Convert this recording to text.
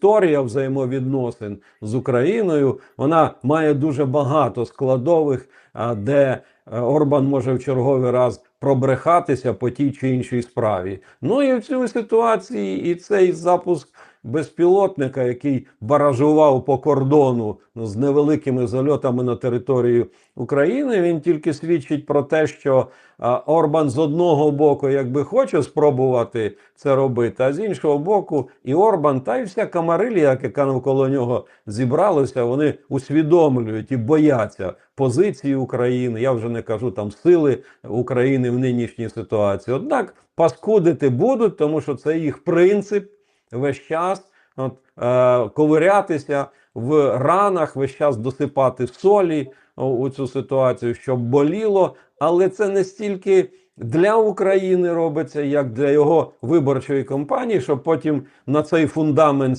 історія взаємовідносин з Україною. Вона має дуже багато складових, де е, Орбан може в черговий раз пробрехатися по тій чи іншій справі. Ну і в цій ситуації і цей запуск безпілотника, який баражував по кордону ну, з невеликими зальотами на територію України, він тільки свідчить про те, що Орбан з одного боку якби хоче спробувати це робити, а з іншого боку, і Орбан, та й вся камарилія, яка навколо нього зібралася, вони усвідомлюють і бояться позиції України. Я вже не кажу там сили України в нинішній ситуації. Однак паскудити будуть, тому що це їх принцип весь час от, е, ковирятися в ранах, весь час досипати солі у цю ситуацію, щоб боліло. Але це не стільки для України робиться, як для його виборчої кампанії, щоб потім на цей фундамент